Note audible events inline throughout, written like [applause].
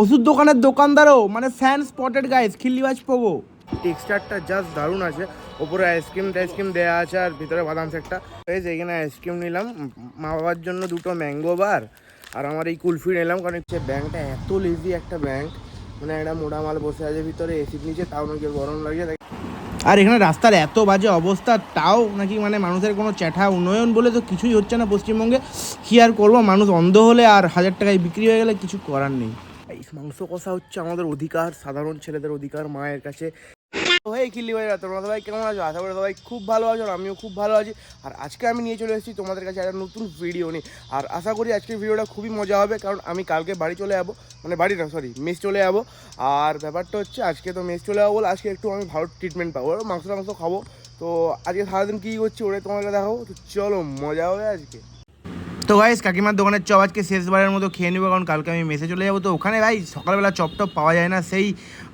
ওষুধ দোকানের দোকানদারও মানে ফ্যান স্পটেড গাইস খিল্লিবাজ পোগো টেক্সচারটা জাস্ট দারুণ আছে। ওপরে আইসক্রিম টাইসক্রিম দেওয়া আছে আর ভিতরে বাদাম এই যে এখানে আইসক্রিম নিলাম। মা বাবার জন্য দুটো ম্যাঙ্গো বার আর আমার এই কুলফি নিলাম কারণ হচ্ছে ব্যাংকটা এত লেজি একটা ব্যাংক। মানে একটা মোটা মাল বসে আছে ভিতরে এসির নিচে তাও নাকি গরম লাগে আর এখানে রাস্তার এত বাজে অবস্থা তাও নাকি মানে মানুষের কোনো চ্যাঠা উন্নয়ন বলে তো কিছুই হচ্ছে না পশ্চিমবঙ্গে। কী আর করব মানুষ অন্ধ হলে আর হাজার টাকায় বিক্রি হয়ে গেলে কিছু করার নেই। এই মাংস কষা হচ্ছে আমাদের অধিকার, সাধারণ ছেলেদের অধিকার, মায়ের কাছে। হয়ে কিল্লি ভাইরা, তোমরা সবাই কেমন আছো? আশা করি সবাই খুব ভালো আছো আর আমিও খুব ভালো আছি। আর আজকে আমি নিয়ে চলে এসেছি তোমাদের কাছে একটা নতুন ভিডিও নিয়ে। আর আশা করি আজকের ভিডিওটা খুবই মজা হবে, কারণ আমি কালকে বাড়ি চলে যাব। মানে বাড়ি না সরি মেস চলে যাব। আর ব্যাপারটা হচ্ছে আজকে তো মেস চলে যাব বলে আজকে একটু আমি ভালো ট্রিটমেন্ট পাবো। মাংস টাংস খাব। তো আজকে সারাদিন কী করছি ওটা তোমাকে দেখাবো। তো চলো, মজা হবে আজকে। তো গাইস কাকিমার দোকানের চপ আজকে শেষবারের মতো খেয়ে নেব, কারণ কালকে আমি মেসে চলে যাব। তো ওখানে ভাই, সকালবেলা চপ টপ পাওয়া যায় না, সেই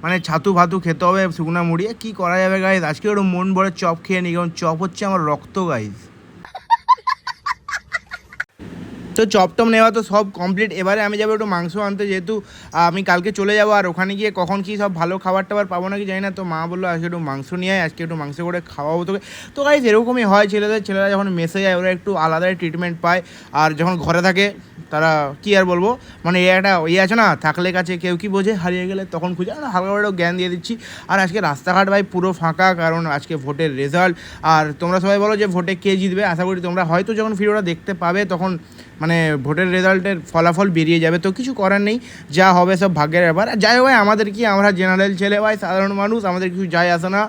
মানে ছাতু ভাতু খেতে হবে, শুকনা মুড়িয়ে কী করা যাবে গাইস আজকে একটু মন ভরে চপ খেয়ে নিই, কারণ চপ হচ্ছে আমার রক্ত গাইস তো চপ টপ নেওয়া তো সব কমপ্লিট এবারে আমি যাব একটু মাংস আনতে, যেহেতু আমি কালকে চলে যাব। আর ওখানে গিয়ে কখন কি সব ভালো খাবার টাবার পাবো নাকি জানি না। তো মা বলল, আজকে একটু মাংস নিয়ে আয়, আজকে একটু মাংস করে খাওয়াবো তোকে। তো গাইজ এরকমই হয় ছেলেদের। ছেলেরা যখন মেসে যায়, ওরা একটু আলাদাই ট্রিটমেন্ট পায়। আর যখন ঘরে থাকে তারা কি আর বলব? মানে একটা ইয়ে আছে না, থাকলে কাছে কেউ কি বোঝে? হারিয়ে গেলে তখন খুঁজে আর হালকা জ্ঞান দিয়ে দিচ্ছি। আর আজকে রাস্তাঘাট ভাই পুরো ফাঁকা, কারণ আজকে ভোটের রেজাল্ট আর তোমরা সবাই বলো যে ভোটে কে জিতবে? আশা করি তোমরা হয়তো যখন ভিডিওটা দেখতে পাবে তখন মানে ভোটের রেজাল্টের ফলাফল বেরিয়ে যাবে। তো কিছু করার নেই, যা হবে সব ভাগ্যের ব্যাপার। যাই ভাই, আমাদের কি, আমরা জেনারেল ছেলে ভাই, সাধারণ মানুষ, আমাদের কিছু যায় আসে না।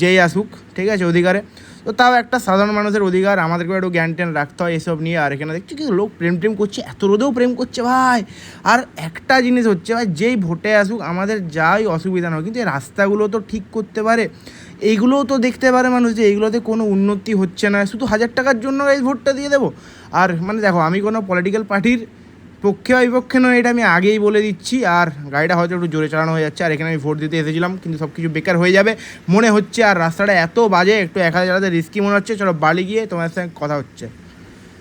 যেই আসুক, ঠিক আছে, অধিকারে। তো তাও একটা সাধারণ মানুষের অধিকার আমাদেরকে একটু জ্ঞান ট্যান রাখতে হয় এসব নিয়ে। আর এখানে দেখছি কি লোক প্রেম টেম করছে, এত রোদেও প্রেম করছে ভাই। আর একটা জিনিস হচ্ছে ভাই, যেই ভোটে আসুক, আমাদের যাই অসুবিধা নয় কিন্তু এই রাস্তাগুলো তো ঠিক করতে পারে। এইগুলোও তো দেখতে পারে মানুষ যে এইগুলোতে কোনো উন্নতি হচ্ছে না। শুধু হাজার টাকার জন্য এই ভোটটা দিয়ে দেবো। আর মানে দেখো, আমি কোনো পলিটিক্যাল পার্টির পক্ষে বিপক্ষে নয়, এটা আমি আগেই বলে দিচ্ছি। আর গাড়িটা হয়তো একটু জোরে চালানো হয়ে যাচ্ছে, আর এখানে আমি ভোট দিতে এসেছিলাম, কিন্তু সব কিছু বেকার হয়ে যাবে। মনে হচ্ছে আর রাস্তাটা এত বাজে, একটু একা চালাতে রিস্কি মনে হচ্ছে। চলো বালি গিয়ে তোমার সঙ্গে কথা হচ্ছে।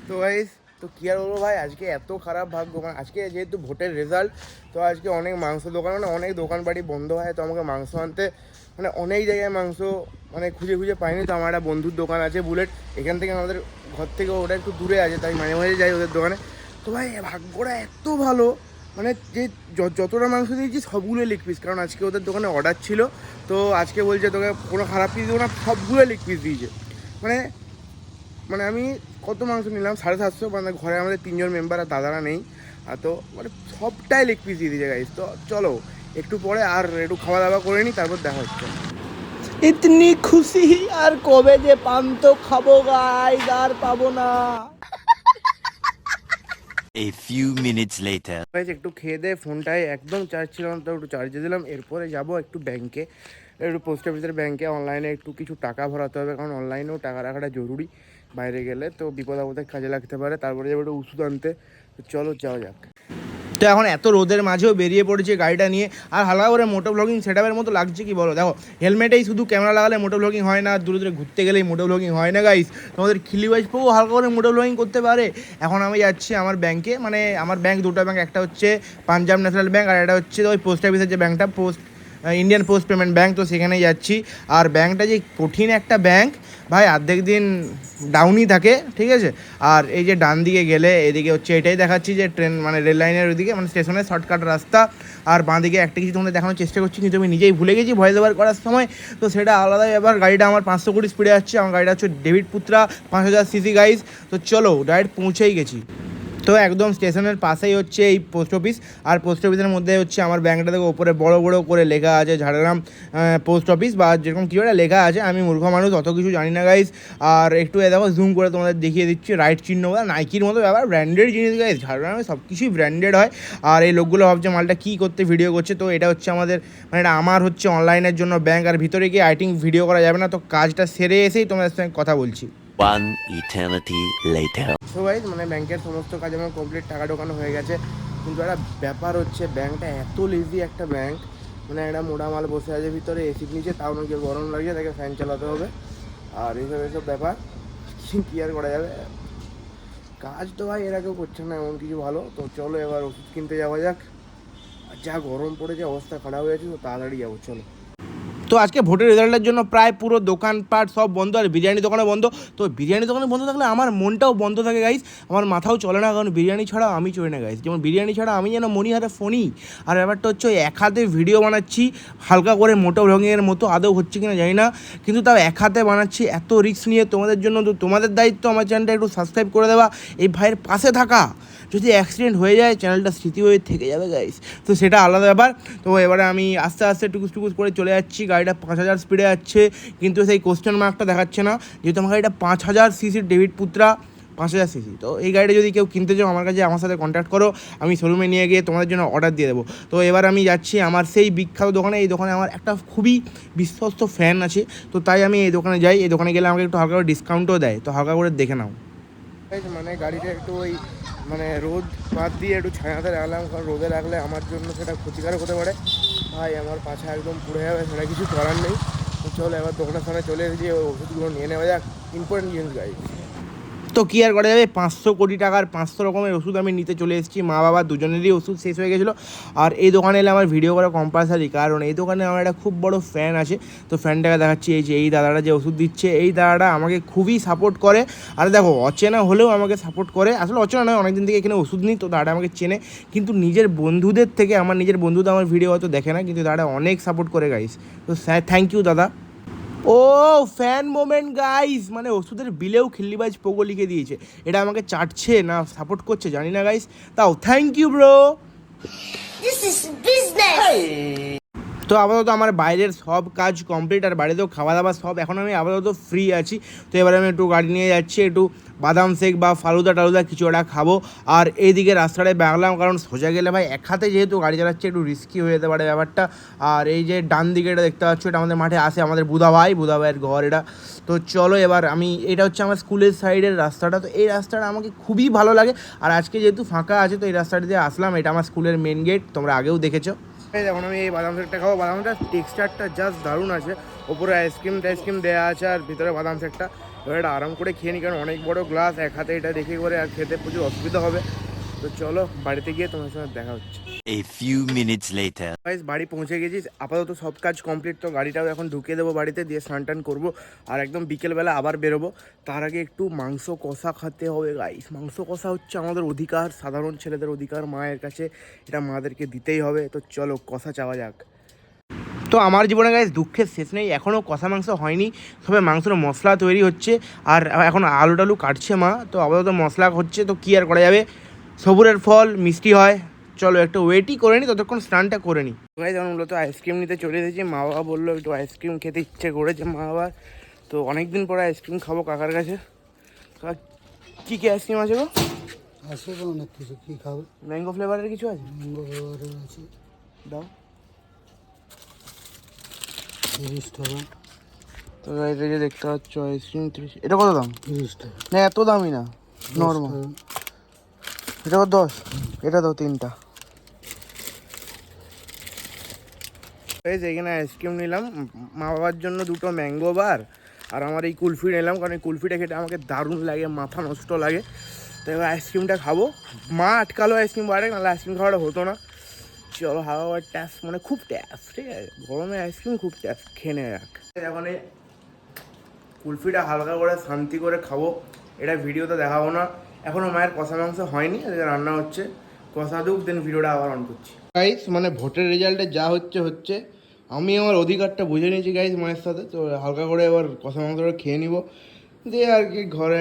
তো গাইস তো কী আর বলব ভাই, আজকে এত খারাপ ভাগ্য মানে আজকে যেহেতু ভোটের রেজাল্ট তো আজকে অনেক মাংস দোকান মানে অনেক দোকান বাড়ি বন্ধ হয়, তো আমাকে মাংস আনতে মানে অনেক জায়গায় মাংস মানে খুঁজে খুঁজে পাইনি। তো আমার একটা বন্ধুর দোকান আছে, বুলেট, এখান থেকে আমাদের ঘর থেকে ওটা একটু দূরে আছে, তাই মাঝে মাঝে যাই ওদের দোকানে। তো ভাই ভাগ্যটা এত ভালো মানে যে যতটা মাংস দিয়েছি সবগুলো লেগ পিস, কারণ আজকে ওদের দোকানে অর্ডার ছিল, তো আজকে বলছে তোকে কোনো খারাপ পিস দেবো না সবগুলো লেগ পিস দিয়েছে। মানে মানে আমি কত মাংস নিলাম, সাড়ে সাতশো মানে ঘরে আমাদের তিনজন মেম্বার আর দাদারা নেই, আর তো মানে সবটাই লেগ পিস দিয়ে দিয়েছে গাইস তো চলো, একটু পরে আর একটু খাওয়া দাওয়া করে নিই, তারপর দেখা হচ্ছে। ইতনি খুশি আর কবে যে পান্ত খাব গাইস আর পাবো না। A few minutes later. Guys একটু খেয়ে দিয়ে ফোনটায় একদম চার্জ ছিল না তো একটু চার্জে দিলাম। এরপরে যাব একটু ব্যাংকে একটু পোস্ট অফিসের ব্যাংকে অনলাইনে একটু কিছু টাকা ভরাতে হবে, কারণ অনলাইনেও টাকা রাখাটা জরুরি বাইরে গেলে। তো বিপদ আপদে কাজে লাগতে পারে, তারপরে যাব একটু ওষুধ আনতে। চলো যাওয়া যাক। তো এখন এত রোদের মাঝেও বেরিয়ে পড়েছে গাড়িটা নিয়ে। আর হালকা করে মোটো ব্লগিং সেটআপের মতো লাগছে কি বলো? দেখো হেলমেটেই শুধু ক্যামেরা লাগালে মোটো ব্লগিং হয় না, দূরে দূরে ঘুরতে গেলেই মোটো ব্লগিং হয় না গাইস তোমাদের খিলি ওয়াইজ হালকা করে মোটো ব্লগিং করতে পারে। এখন আমি যাচ্ছি আমার ব্যাংকে মানে আমার ব্যাংক দুটো ব্যাংক একটা হচ্ছে পাঞ্জাব ন্যাশনাল ব্যাংক আর একটা হচ্ছে ওই পোস্ট অফিসের যে ব্যাংকটা post Indian post payment bank তো সেখানে যাচ্ছি। আর ব্যাঙ্কটা যে কঠিন একটা ব্যাঙ্ক ভাই, অর্ধেক দিন ডাউনই থাকে, ঠিক আছে? আর এই যে ডান দিকে গেলে, এদিকে হচ্ছে এটাই দেখাচ্ছি যে ট্রেন মানে রেল লাইনের ওইদিকে মানে স্টেশনের শর্টকাট রাস্তা। আর বাঁ দিকে একটা কিছু তোমাদের দেখানোর চেষ্টা করছি, কিন্তু আমি নিজেই ভুলে গেছি ভয়েস ওভার করার সময়। তো সেটা আলাদা এবার গাড়িটা আমার পাঁচশো কুড়ি স্পিডে আসছে আমার গাড়িটা হচ্ছে ডেভিড পুত্রা পাঁচ হাজার সিসি গাইজ তো চলো ডাইরেক্ট পৌঁছেই গেছি। তো একদম স্টেশনের পাশেই হচ্ছে এই পোস্ট অফিস আর পোস্ট অফিসের মধ্যে হচ্ছে আমার ব্যাংকটা থেকে ওপরে বড় বড় করে লেখা আছে ঝাড়গ্রাম পোস্ট অফিস বা যেরকম কী একটা লেখা আছে। আমি মূর্খ মানুষ, অত কিছু জানি না গাইজ আর একটু এ দেখো জুম করে তোমাদের দেখিয়ে দিচ্ছি রাইট চিহ্ন নাইকির মতো ব্যাপার ব্র্যান্ডেড জিনিস গাইজ ঝাড়গ্রামে সব কিছুই ব্র্যান্ডেড হয়। আর এই লোকগুলো ভাবছে মালটা কী করতে ভিডিও করছে। তো এটা হচ্ছে আমাদের মানে এটা আমার হচ্ছে অনলাইনের জন্য ব্যাংক আর ভিতরে গিয়ে আইটিং ভিডিও করা যাবে না। তো কাজটা সেরে এসেই তোমাদের সঙ্গে কথা বলছি। One eternity later. So guys মানে ব্যাংকের সমস্ত কাজ আমার কমপ্লিট টাকা ঢোকানো হয়ে গেছে। কিন্তু একটা ব্যাপার হচ্ছে, ব্যাংকটা এত লেজি একটা ব্যাংক মানে একটা মোটা মাল বসে আছে ভিতরে এসির নিচে, তাও নাকি গরম লাগছে, তাকে ফ্যান চালাতে হবে। আর এইসব এইসব ব্যাপার, [laughs] কি আর করা যাবে? কাজ তো ভাই এরা কেউ করছে না, এমন কিছু ভালো। তো চলো এবার ওষুধ কিনতে যাওয়া যাক। যা গরম পড়েছে, অবস্থা খারাপ হয়ে গেছে, তো তাড়াতাড়ি যাব, চলো। তো আজকে ভোটের রেজাল্টের জন্য প্রায় পুরো দোকানপাট সব বন্ধ আর বিরিয়ানি দোকানে বন্ধ। তো বিরিয়ানি দোকানে বন্ধ থাকলে আমার মনটাও বন্ধ থাকে গাইস আমার মাথাও চলে না, কারণ বিরিয়ানি ছাড়া আমি চলে না গাইস যেমন বিরিয়ানি ছাড়া আমি যেন মনিহারে ফোনই আর ব্যাপারটা হচ্ছে এক হাতে ভিডিও বানাচ্ছি, হালকা করে মোটো রঙের মতো, আদৌ হচ্ছে কিনা জানি না। কিন্তু তাও এক হাতে বানাচ্ছি, এত রিস্ক নিয়ে তোমাদের জন্য তো তোমাদের দায়িত্ব আমার চ্যানেলটা একটু সাবস্ক্রাইব করে দেওয়া। এই ভাইয়ের পাশে থাকা, যদি অ্যাক্সিডেন্ট হয়ে যায় চ্যানেলটা স্মৃতি হয়ে থেকে যাবে গাইস তো সেটা আলাদা ব্যাপার। তো এবারে আমি আস্তে আস্তে টুকুস টুকুস করে চলে যাচ্ছি গাড়িটা পাঁচ হাজার স্পিডে যাচ্ছে, কিন্তু সেই কোশ্চেন মার্কটা দেখাচ্ছে না। যেহেতু আমার গাড়িটা পাঁচ হাজার সিসির ডেভিড পুত্রা, পাঁচ হাজার সিসি তো এই গাড়িটা যদি কেউ কিনতে চাও, আমার কাছে, আমার সাথে কন্ট্যাক্ট করো, আমি শোরুমে নিয়ে গিয়ে তোমাদের জন্য অর্ডার দিয়ে দেবো। তো এবার আমি যাচ্ছি আমার সেই বিখ্যাত দোকানে। এই দোকানে আমার একটা খুবই বিশ্বস্ত ফ্যান আছে, তো তাই আমি এই দোকানে যাই। এই দোকানে গেলে আমাকে একটু হালকা করে ডিসকাউন্টও দেয়। তো হালকা করে দেখে নাও। মানে গাড়িটা একটু ওই মানে রোদ বাদ দিয়ে একটু ছায়াতে রাখলাম, কারণ রোদে রাখলে আমার জন্য সেটা ক্ষতিকারক হতে পারে। ভাই, আমার পাশে একদম পুড়ে যাবে, সেটা কিছু করার নেই। চলো, এবার দোকানের সামনে চলে এসেছি ওষুধগুলো নিয়ে নেওয়া যাক। ইম্পর্টেন্ট জিনিস গাড়ি তো কি আর করা যাবে? পাঁচশো কোটি টাকার পাঁচশো রকমের ওষুধ আমি নিতে চলে এসেছি। মা বাবা দুজনেরই ওষুধ শেষ হয়ে গেছিল। আর এই দোকানে এলে আমার ভিডিও করা কম্পালসারি কারণ এই দোকানে আমার একটা খুব বড় ফ্যান আছে। তো ফ্যানটাকে দেখাচ্ছি, এই যে এই দাদাটা যে ওষুধ দিচ্ছে, এই দাদাটা আমাকে খুবই সাপোর্ট করে। আর দেখো, অচেনা হলেও আমাকে সাপোর্ট করে। আসলে অচেনা নয়, অনেকদিন থেকে এখানে ওষুধ নিই, তো দাদাটা আমাকে চেনে। কিন্তু নিজের বন্ধুদের থেকে, আমার নিজের বন্ধু তো আমার ভিডিও হয়তো দেখে না, কিন্তু দাদাটা অনেক সাপোর্ট করে গাইস তো স্যার থ্যাংক ইউ দাদা। ও ফ্যান মোমেন্ট গাইস মানে ওষুধের বিলেও খিল্লিবাজ পোগো লিখে দিয়েছে। এটা আমাকে চাটছে না সাপোর্ট করছে জানি না গাইস তাও thank you bro This is business. তো আপাতত আমার বাইরের সব কাজ কমপ্লিট আর বাড়িতেও খাওয়া দাওয়া সব এখন আমি আপাতত ফ্রি আছি। তো এবারে আমি একটু গাড়ি নিয়ে যাচ্ছি, একটু বাদাম শেক বা ফালুদা টালুদা কিছু একটা খাব। আর এইদিকে রাস্তাটায় বাগলাম কারণ সোজা গেলে ভাই এক হাতে যেহেতু গাড়ি চালাচ্ছে, একটু রিস্কি হয়ে যেতে পারে ব্যাপারটা। আর এই যে ডান দিকে এটা দেখতে পাচ্ছ, এটা আমাদের মাঠে আসে আমাদের বুধা ভাই, বুধা ভাইয়ের ঘর এটা। তো চলো এবার আমি, এটা হচ্ছে আমার স্কুলের সাইডের রাস্তাটা। তো এই রাস্তাটা আমাকে খুবই ভালো লাগে। আর আজকে যেহেতু ফাঁকা আছে, তো এই রাস্তাটা দিয়ে আসলাম। এটা আমার স্কুলের মেন গেট তোমরা আগেও দেখেছ। এখন আমি এই বাদাম শেকটা খাব। বাদামটা টেক্সচারটা জাস্ট দারুণ আছে। ওপরে আইসক্রিম টাইসক্রিম দেওয়া আছে আর ভিতরে বাদাম শেকটা। এবার এটা আরাম করে খেয়ে নিই, কারণ অনেক বড় গ্লাস এক হাতে এটা দেখে করে আর খেতে প্রচুর অসুবিধা হবে। তো চলো, বাড়িতে গিয়ে তোমার সঙ্গে দেখা হচ্ছে। A few minutes later. Guys বাড়ি পৌঁছে গেছি। আপাতত সব কাজ কমপ্লিট তো গাড়িটাও এখন ঢুকিয়ে দেবো বাড়িতে, দিয়ে স্নান টান করব, আর একদম বিকেলবেলা আবার বেরোবো। তার আগে একটু মাংস কষা খেতে হবে গাইস মাংস কষা হচ্ছে আমাদের অধিকার, সাধারণ ছেলেদের অধিকার, মায়ের কাছে। এটা মাদেরকে দিতেই হবে, তো চলো কষা চাওয়া যাক। তো আমার জীবনে গাইজ দুঃখের শেষ নেই এখনও কষা মাংস হয়নি, তবে মাংসের মশলা তৈরি হচ্ছে, আর এখন আলু টালু কাটছে মা, তো আপাতত মশলা হচ্ছে, তো কী আর করা যাবে? সবুরের ফল, মিষ্টি হয়। চলো একটু ওয়েটই করে নিই ততক্ষণ স্নানটা করে নিই গাইস এখন মূলত আইসক্রিম নিতে চলে এসেছি। মা বাবা বলল একটু আইসক্রিম খেতে ইচ্ছে করেছে মা বাবা তো অনেক দিন পরে আইসক্রিম খাব কাকার কাছে। কী কী আইসক্রিম আছে গো? আছে তো অনেক কিছু কী খাবে? ম্যাঙ্গো ফ্লেভারের কিছু আছে? ম্যাঙ্গো ফ্লেভারের আছে। দাও। তিরিশ টাকা। তো এটা যে দেখতে পাচ্ছ আইসক্রিম ত্রিশ এটা কত দাম? তিরিশ টাকা। না এত দামই না নর্মাল এটা কত দশ? এটা দাও তিনটা। এই এখানে আইসক্রিম নিলাম। মা বাবার জন্য দুটো ম্যাঙ্গো বার আর আমার এই কুলফি নিলাম, কারণ এই কুলফিটা খেতে আমাকে দারুণ লাগে, মাথা নষ্ট লাগে। তো এবার আইসক্রিমটা খাব। মা আটকালো আইসক্রিম বারে নাহলে আইসক্রিম খাওয়াটা হতো না। চলো, হাওয়া ট্যাস মানে খুব ট্যাস ঠিক আছে? গরমে আইসক্রিম খুব ট্যাস খেয়ে যাক। এখন এই কুলফিটা হালকা করে, শান্তি করে খাব। এটা ভিডিওতে দেখাবো না। এখনও মায়ের কষা মাংস হয়নি রান্না হচ্ছে। কষা দুক দেন ভিডিওটা আবার অন করছি। গাইস মানে ভোটের রেজাল্টে যা হচ্ছে হচ্ছে। আমি আমার অধিকারটা বুঝে নিয়েছি গাইস মায়ের সাথে। তো হালকা করে এবার কষা মাংসটা খেয়ে নিব। দিয়ে আর কি ঘরে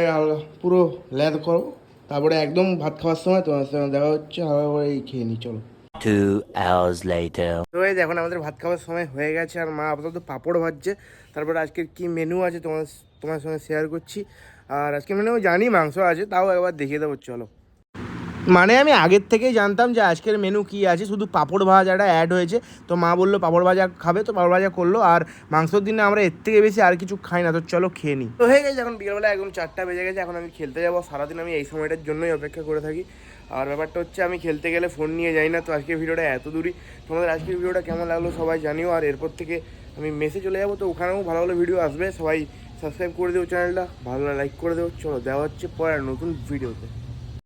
পুরো ল্যাদ করব। তারপরে একদম ভাত খাওয়ার সময় তোমার সঙ্গে দেখা হচ্ছে হালকা করে এই খেয়ে নিই চলো। Two hours later. তো এই যে এখন আমাদের ভাত খাওয়ার সময় হয়ে গেছে আর মা আপাতত পাঁপড় ভাজছে। তারপরে আজকের কি মেনু আছে তোমার তোমার সঙ্গে শেয়ার করছি। আর আজকে মেনু জানি মাংস আছে তাও একবার দেখিয়ে দেবো চলো। মানে আমি আগের থেকেই জানতাম যে আজকের মেনু কী আছে, শুধু পাঁপড় ভাজাটা অ্যাড হয়েছে। তো মা বলল, পাঁপড় ভাজা খাবে তো, পাঁপড় ভাজা করল, আর মাংসর দিনে আমরা এর থেকে বেশি আর কিছু খাই না, তো চলো খেয়ে নিই। তো হয়ে গেছে, এখন বিকেলবেলা একদম চারটা বেজে গেছে, এখন আমি খেলতে যাব। সারাদিন আমি এই সময়টার জন্যই অপেক্ষা করে থাকি। আর ব্যাপারটা হচ্ছে, আমি খেলতে গেলে ফোন নিয়ে যাই না, তো আজকের ভিডিওটা এত দূরই। তোমাদের আজকের ভিডিওটা কেমন লাগল সবাই জানিও, আর এরপর থেকে আমি মেসে চলে যাব, তো ওখানেও ভালো ভালো ভিডিও আসবে। সবাই সাবস্ক্রাইব করে দেবো চ্যানেলটা ভালো লাইক করে দেবো চলো দেওয়া হচ্ছে পরে নতুন ভিডিওতে